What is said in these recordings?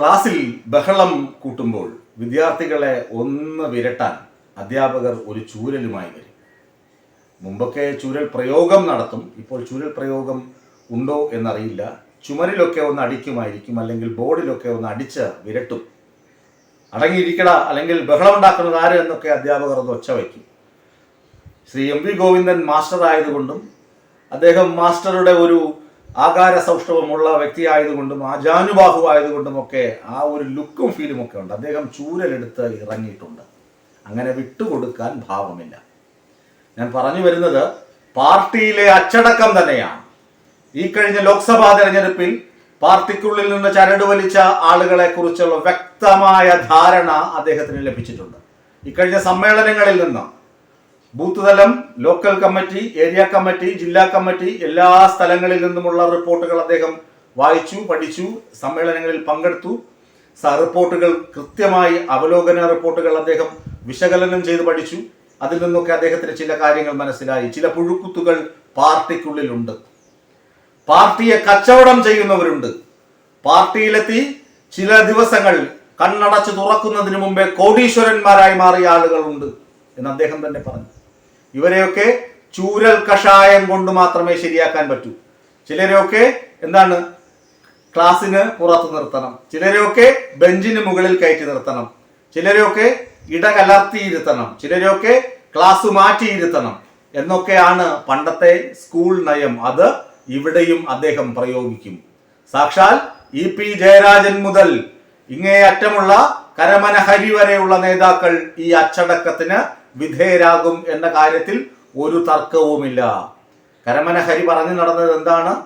ക്ലാസ്സിൽ ബഹളം കൂട്ടുമ്പോൾ വിദ്യാർത്ഥികളെ ഒന്ന് വിരട്ടാൻ അധ്യാപകർ ഒരു ചൂരലുമായി വരും. മുമ്പൊക്കെ ചൂരൽ പ്രയോഗം നടത്തും ഇപ്പോൾ ചൂരൽ പ്രയോഗം ഉണ്ടോ എന്നറിയില്ല. ചുമരിലൊക്കെ ഒന്ന് അടിക്കുമായിരിക്കും അല്ലെങ്കിൽ ബോർഡിലൊക്കെ ഒന്ന് അടിച്ച് വിരട്ടും. അടങ്ങിയിരിക്കട അല്ലെങ്കിൽ ബഹളം ഉണ്ടാക്കുന്നത് ആര് എന്നൊക്കെ അധ്യാപകർ ഒന്ന് ഒച്ച വയ്ക്കും. Shri M V Govindan master ആയതുകൊണ്ടും അദ്ദേഹം മാസ്റ്ററുടെ ഒരു ആകാര സൗഷ്ഠവമുള്ള വ്യക്തിയായതുകൊണ്ടും ആജാനുബാഹു ആയതുകൊണ്ടും ഒക്കെ ആ ഒരു ലുക്കും ഫീലും ഒക്കെ ഉണ്ട്. അദ്ദേഹം ചൂരലെടുത്ത് ഇറങ്ങിയിട്ടുണ്ട്. അങ്ങനെ വിട്ടുകൊടുക്കാൻ ഭാവമില്ല. ഞാൻ പറഞ്ഞു വരുന്നത് പാർട്ടിയിലെ അച്ചടക്കം തന്നെയാണ്. ഈ കഴിഞ്ഞ ലോക്സഭാ തെരഞ്ഞെടുപ്പിൽ പാർട്ടിക്കുള്ളിൽ നിന്ന് ചരട് വലിച്ച ആളുകളെ കുറിച്ചുള്ള വ്യക്തമായ ധാരണ അദ്ദേഹത്തിന് ലഭിച്ചിട്ടുണ്ട്. ഇക്കഴിഞ്ഞ സമ്മേളനങ്ങളിൽ നിന്ന് ബൂത്ത് തലം ലോക്കൽ കമ്മിറ്റി ഏരിയ കമ്മിറ്റി ജില്ലാ കമ്മിറ്റി എല്ലാ സ്ഥലങ്ങളിൽ നിന്നുമുള്ള റിപ്പോർട്ടുകൾ അദ്ദേഹം വായിച്ചു പഠിച്ചു സമ്മേളനങ്ങളിൽ പങ്കെടുത്തു. റിപ്പോർട്ടുകൾ കൃത്യമായി അവലോകന റിപ്പോർട്ടുകൾ അദ്ദേഹം വിശകലനം ചെയ്ത് പഠിച്ചു. അതിൽ നിന്നൊക്കെ അദ്ദേഹത്തിന് ചില കാര്യങ്ങൾ മനസ്സിലായി. ചില പുഴുക്കുത്തുകൾ പാർട്ടിക്കുള്ളിലുണ്ട്. പാർട്ടിയെ കച്ചവടം ചെയ്യുന്നവരുണ്ട്. പാർട്ടിയിലെത്തി ചില ദിവസങ്ങൾ കണ്ണടച്ച് തുറക്കുന്നതിന് മുമ്പേ കോടീശ്വരന്മാരായി മാറിയ ആളുകളുണ്ട് എന്ന് അദ്ദേഹം തന്നെ പറഞ്ഞു. ഇവരെയൊക്കെ ചൂരൽ കഷായം കൊണ്ട് മാത്രമേ ശരിയാക്കാൻ പറ്റൂ. ചിലരെയൊക്കെ എന്താണ്? ക്ലാസ്സിന് പുറത്ത് നിർത്തണം. ചിലരെയൊക്കെ ബെഞ്ചിന് മുകളിൽ കയറ്റി നിർത്തണം. ചിലരെയൊക്കെ ഇടകലർത്തിയിരുത്തണം ചിലരെയൊക്കെ ക്ലാസ് മാറ്റിയിരുത്തണം. എന്നൊക്കെയാണ് പണ്ടത്തെ സ്കൂൾ നയം. അത് ഇവിടെയും അദ്ദേഹം പ്രയോഗിക്കും. സാക്ഷാൽ ഇ പി ജയരാജൻ മുതൽ ഇങ്ങേയറ്റമുള്ള കരമന ഹരി വരെയുള്ള നേതാക്കൾ ഈ അച്ചടക്കത്തിന് വിധേയരാകും എന്ന കാര്യത്തിൽ ഒരു തർക്കവുമില്ല. കരമന ഹരി പറഞ്ഞു നടന്നത് എന്താണ്?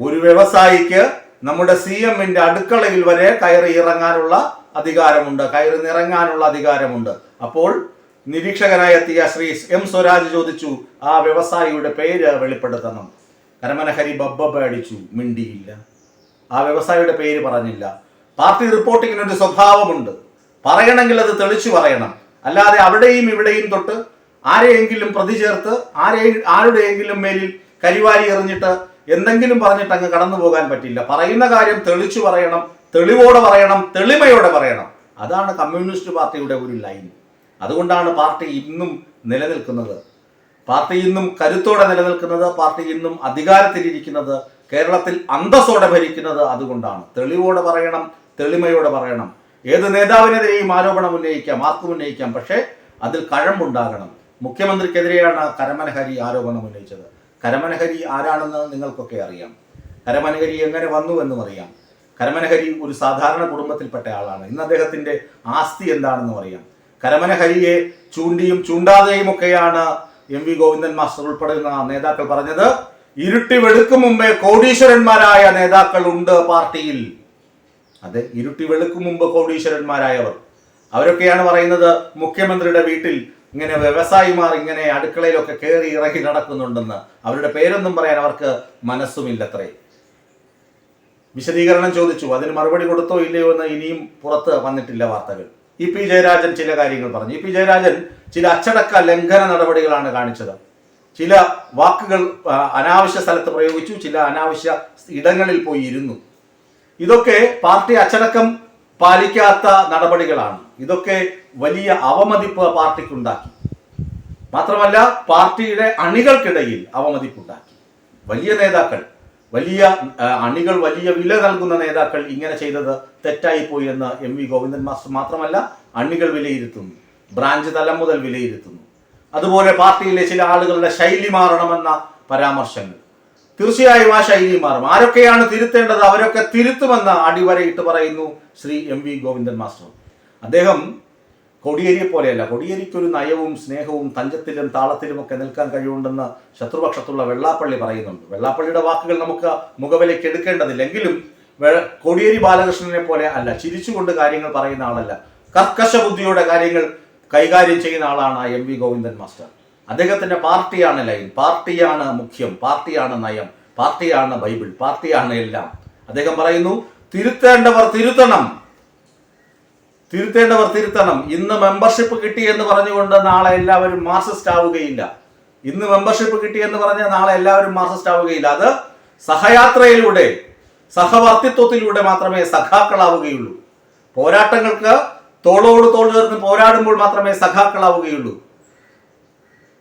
ഒരു വ്യവസായിക്ക് നമ്മുടെ സി എമ്മിന്റെ അടുക്കളയിൽ വരെ കയറി ഇറങ്ങാനുള്ള അധികാരമുണ്ട് കയറി നിറങ്ങാനുള്ള അധികാരമുണ്ട്. അപ്പോൾ നിരീക്ഷകനായ എത്തിയ ശ്രീ എം സ്വരാജ് ചോദിച്ചു ആ വ്യവസായിയുടെ പേര് വെളിപ്പെടുത്തണം. കരമനഹരി ബബ്ബ അടിച്ചു മിണ്ടിയില്ല. ആ വ്യവസായിയുടെ പേര് പറഞ്ഞില്ല. പാർട്ടി റിപ്പോർട്ടിങ്ങിന് ഒരു സ്വഭാവമുണ്ട്. പറയണമെങ്കിൽ അത് തെളിച്ചു പറയണം. അല്ലാതെ അവിടെയും ഇവിടെയും തൊട്ട് ആരെയെങ്കിലും പ്രതി ചേർത്ത് ആരെ ആരുടെയെങ്കിലും മേലിൽ കരിവാരി എറിഞ്ഞിട്ട് എന്തെങ്കിലും പറഞ്ഞിട്ട് അങ്ങ് കടന്നു പോകാൻ പറ്റില്ല. പറയുന്ന കാര്യം തെളിച്ചു പറയണം തെളിവോടെ പറയണം തെളിമയോടെ പറയണം. അതാണ് കമ്മ്യൂണിസ്റ്റ് പാർട്ടിയുടെ ഒരു ലൈൻ. അതുകൊണ്ടാണ് പാർട്ടി ഇന്നും നിലനിൽക്കുന്നത്. പാർട്ടി ഇന്നും കരുത്തോടെ നിലനിൽക്കുന്നത് പാർട്ടി ഇന്നും അധികാരത്തിലിരിക്കുന്നത് കേരളത്തിൽ അന്തസ്സോടെ ഭരിക്കുന്നത് അതുകൊണ്ടാണ്. തെളിവോടെ പറയണം തെളിമയോടെ പറയണം. ഏത് നേതാവിനെതിരെയും ആരോപണം ഉന്നയിക്കാം ആർക്കും ഉന്നയിക്കാം പക്ഷേ അതിൽ കഴമ്പുണ്ടാകണം. മുഖ്യമന്ത്രിക്കെതിരെയാണ് കരമനഹരി ആരോപണം ഉന്നയിച്ചത്. കരമനഹരി ആരാണെന്ന് നിങ്ങൾക്കൊക്കെ അറിയാം. കരമനഹരി എങ്ങനെ വന്നു എന്നും അറിയാം. കരമനഹരി ഒരു സാധാരണ കുടുംബത്തിൽപ്പെട്ട ആളാണ്. ഇന്ന് അദ്ദേഹത്തിന്റെ ആസ്തി എന്താണെന്നും അറിയാം. കരമനഹരിയെ ചൂണ്ടിയും ചൂണ്ടാതെയും ഒക്കെയാണ് എം വി ഗോവിന്ദൻ മാസ്റ്റർ ഉൾപ്പെടുന്ന നേതാക്കൾ പറഞ്ഞത് ഇരുട്ടി വെടുക്കും മുമ്പേ കോടീശ്വരന്മാരായ നേതാക്കൾ ഉണ്ട് പാർട്ടിയിൽ. അതെ ഇരുട്ടി വെളുക്കും മുമ്പ് കോടീശ്വരന്മാരായവർ. അവരൊക്കെയാണ് പറയുന്നത് മുഖ്യമന്ത്രിയുടെ വീട്ടിൽ ഇങ്ങനെ വ്യവസായിമാർ ഇങ്ങനെ അടുക്കളയിലൊക്കെ കയറി ഇറങ്ങി നടക്കുന്നുണ്ടെന്ന്. അവരുടെ പേരൊന്നും പറയാൻ അവർക്ക് മനസ്സുമില്ലത്രേ. വിശദീകരണം ചോദിച്ചു. അതിന് മറുപടി കൊടുത്തോ ഇല്ലയോ എന്ന് ഇനിയും പുറത്ത് വന്നിട്ടില്ല വാർത്തകൾ. ഇ പി ജയരാജൻ ചില കാര്യങ്ങൾ പറഞ്ഞു. ഇ പി ജയരാജൻ ചില അച്ചടക്ക ലംഘന നടപടികളാണ് കാണിച്ചത്. ചില വാക്കുകൾ അനാവശ്യ സ്ഥലത്ത് പ്രയോഗിച്ചു. ചില അനാവശ്യ ഇടങ്ങളിൽ പോയി ഇരുന്നു. ഇതൊക്കെ പാർട്ടി അച്ചടക്കം പാലിക്കാത്ത നടപടികളാണ്. ഇതൊക്കെ വലിയ അവമതിപ്പ് പാർട്ടിക്കുണ്ടാക്കി. മാത്രമല്ല പാർട്ടിയുടെ അണികൾക്കിടയിൽ അവമതിപ്പുണ്ടാക്കി. വലിയ നേതാക്കൾ വലിയ അണികൾ വലിയ വില നൽകുന്ന നേതാക്കൾ ഇങ്ങനെ ചെയ്തത് തെറ്റായിപ്പോയി എന്ന് എം വി ഗോവിന്ദൻ മാസ്റ്റർ മാത്രമല്ല അണികൾ വിലയിരുത്തുന്നു. ബ്രാഞ്ച് തലം മുതൽ വിലയിരുത്തുന്നു. അതുപോലെ പാർട്ടിയിലെ ചില ആളുകളുടെ ശൈലി മാറണമെന്ന പരാമർശങ്ങൾ. തീർച്ചയായും ആ ശൈലി മാറും. ആരൊക്കെയാണ് തിരുത്തേണ്ടത്? അവരൊക്കെ തിരുത്തുമെന്ന് അടിവരയിട്ട് പറയുന്നു Shri M V Govindan master. അദ്ദേഹം കൊടിയേരിയെ പോലെയല്ല കൊടിയേരിക്കൊരു നയവും സ്നേഹവും തഞ്ചത്തിലും താളത്തിലും ഒക്കെ നിൽക്കാൻ കഴിവുണ്ടെന്ന് ശത്രുപക്ഷത്തുള്ള വെള്ളാപ്പള്ളി പറയുന്നുണ്ട്. വെള്ളാപ്പള്ളിയുടെ വാക്കുകൾ നമുക്ക് മുഖവിലേക്ക് എടുക്കേണ്ടതില്ലെങ്കിലും കൊടിയേരി ബാലകൃഷ്ണനെ പോലെ അല്ല ചിരിച്ചുകൊണ്ട് കാര്യങ്ങൾ പറയുന്ന ആളല്ല കർക്കശ ബുദ്ധിയോടെ കാര്യങ്ങൾ കൈകാര്യം ചെയ്യുന്ന ആളാണ് എം വി ഗോവിന്ദൻ മാസ്റ്റർ. അദ്ദേഹത്തിന്റെ പാർട്ടിയാണ് ലൈൻ പാർട്ടിയാണ് മുഖ്യം പാർട്ടിയാണ് നയം പാർട്ടിയാണ് ബൈബിൾ പാർട്ടിയാണ് എല്ലാം. അദ്ദേഹം പറയുന്നു തിരുത്തേണ്ടവർ തിരുത്തണം. തിരുത്തേണ്ടവർ തിരുത്തണം. ഇന്ന് മെമ്പർഷിപ്പ് കിട്ടി എന്ന് പറഞ്ഞുകൊണ്ട് നാളെ എല്ലാവരും മാർസിസ്റ്റ് ആവുകയില്ല. ഇന്ന് മെമ്പർഷിപ്പ് കിട്ടി എന്ന് പറഞ്ഞാൽ നാളെ എല്ലാവരും മാർസിസ്റ്റ് ആവുകയില്ല. അത് സഹയാത്രയിലൂടെ സഹവർത്തിത്വത്തിലൂടെ മാത്രമേ സഖാക്കളാവുകയുള്ളൂ. പോരാട്ടങ്ങൾക്ക് തോളോട് തോൾ ചേർന്ന് പോരാടുമ്പോൾ മാത്രമേ സഖാക്കളാവുകയുള്ളൂ.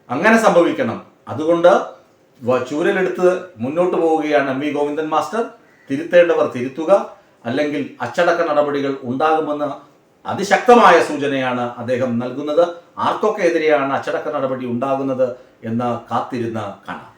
അങ്ങനെ സംഭവിക്കണം. അതുകൊണ്ട് ചൂരലെടുത്ത് മുന്നോട്ട് പോവുകയാണ് എം വി ഗോവിന്ദൻ മാസ്റ്റർ. തിരുത്തേണ്ടവർ തിരുത്തുക. അല്ലെങ്കിൽ അച്ചടക്ക നടപടികൾ ഉണ്ടാകുമെന്ന് അതിശക്തമായ സൂചനയാണ് അദ്ദേഹം നൽകുന്നത്. ആർക്കൊക്കെ എതിരെയാണ് അച്ചടക്ക നടപടി ഉണ്ടാകുന്നത് എന്ന് കാത്തിരുന്ന് കാണാം.